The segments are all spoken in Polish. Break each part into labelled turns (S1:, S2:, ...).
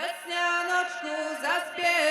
S1: Весняночку
S2: заспів.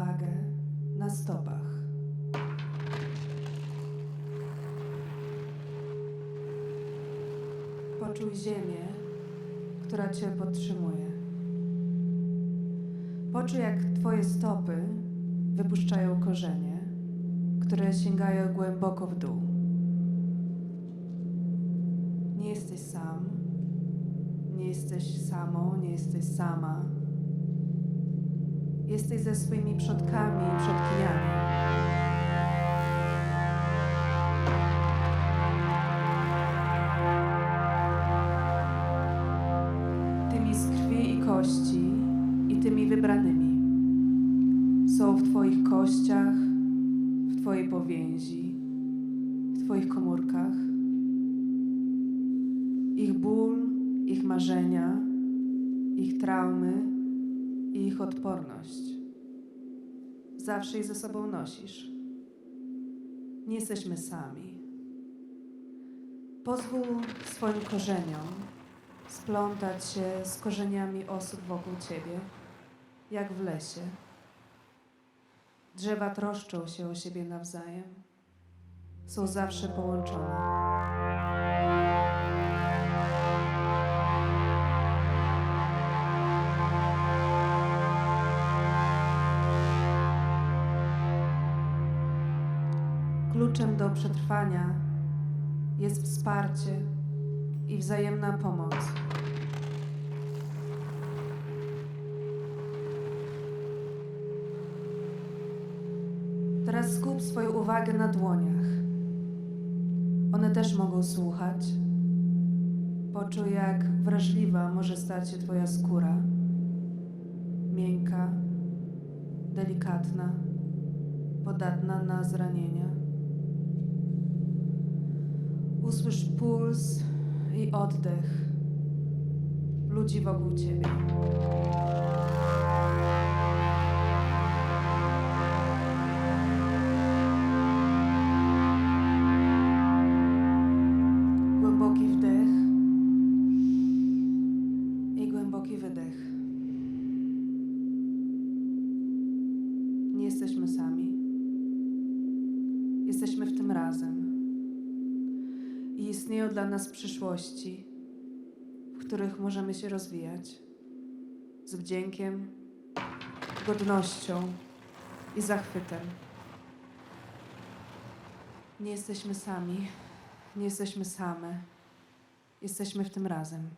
S2: Uwagę na stopach. Poczuj ziemię, która Cię podtrzymuje. Poczuj, jak Twoje stopy wypuszczają korzenie, które sięgają głęboko w dół. Nie jesteś sam, nie jesteś samą, nie jesteś sama. Jesteś ze swoimi przodkami i przodkiniami. Tymi z krwi i kości i tymi wybranymi. Są w Twoich kościach, w Twojej powięzi, w Twoich komórkach. Ich ból, ich marzenia, ich traumy i ich odporność. Zawsze je ze sobą nosisz. Nie jesteśmy sami. Pozwól swoim korzeniom splątać się z korzeniami osób wokół ciebie, jak w lesie. Drzewa troszczą się o siebie nawzajem. Są zawsze połączone. Kluczem do przetrwania jest wsparcie i wzajemna pomoc. Teraz skup swoją uwagę na dłoniach. One też mogą słuchać. Poczuj, jak wrażliwa może stać się Twoja skóra. Miękka, delikatna, podatna na zranienia. Usłysz puls i oddech ludzi wokół Ciebie. Dla nas przyszłości, w których możemy się rozwijać z wdziękiem, godnością i zachwytem. Nie jesteśmy sami, nie jesteśmy same. Jesteśmy w tym razem.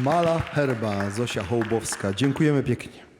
S3: Mala Herba, Zosia Hołbowska. Dziękujemy pięknie.